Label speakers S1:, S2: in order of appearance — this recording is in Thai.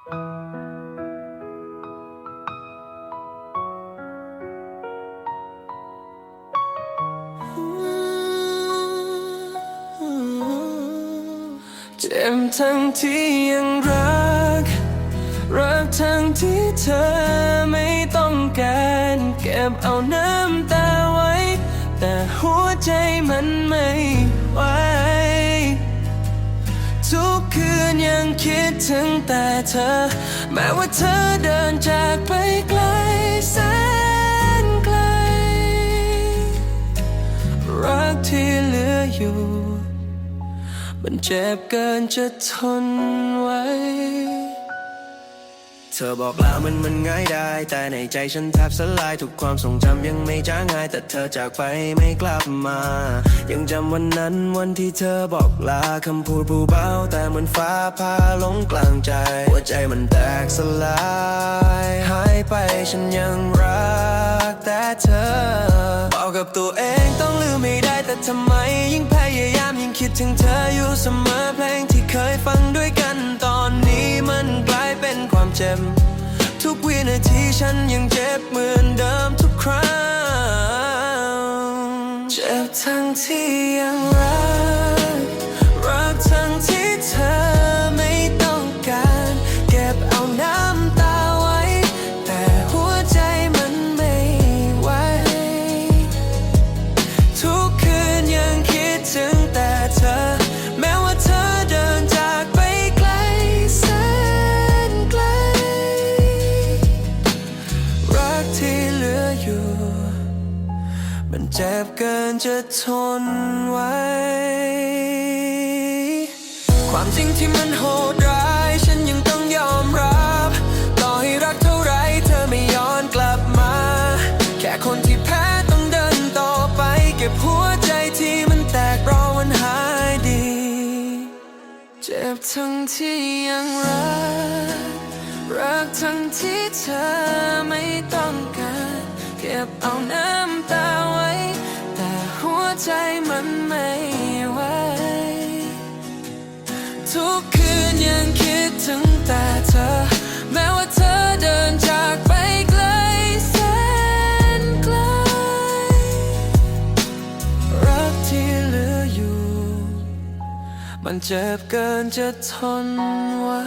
S1: เจ็บทั้งที่ยังรัก รักทั้งที่เธอไม่ต้องการเก็บเอาน้ำตาไว้ แต่หัวใจมันไม่ไหว คิดถึงแต่เธอ แม้ว่าเธอเดินจากไปไกลแสนไกล รักที่เหลืออยู่ มันเจ็บเกินจะทนไว้ ธอบอกลามันมันง่ายได้ แต่ในใจฉันแทบสลายทุกความทรงจำยังไม่จางหาย แต่เธอจากไปไม่กลับมา ยังจำวันนั้นวันที่เธอบอกลาคำพูดผู้เบาแต่เหมือนฟ้าพาลงกลางใจ หัวใจมันแตกสลายหายไปฉันยังรักแต่เธอบอกกับตัวเองต้องลืมไม่ได้แต่ทำไมยิ่งพยายามยิ่งคิดถึงเธออยู่เสมอเพลงที่เคยฟังด้วยกัน เจ็บ ทุกวินาทีฉันยังเจ็บเหมือนเดิมทุกครั้ง เจ็บทั้งที่ยังรัก เจ็บเกินจะทนไว้ ความจริงที่มันโหดร้าย ฉันยังต้องยอมรับ ต่อให้รักเท่าไรเธอไม่ย้อนกลับมา แค่คนที่แพ้ต้องเดินต่อไป เก็บหัวใจที่มันแตกรอวันหายดี เจ็บทั้งที่ยังรัก รักทั้งที่เธอไม่ต้องการ เก็บเอาน้ำตา ใจมันไม่ไหวทุกคืนยังคิดถึงแต่เธอ แม้ว่าเธอเดินจากไปไกลแสนไกล รักที่เหลืออยู่ มันเจ็บเกินจะทนไว้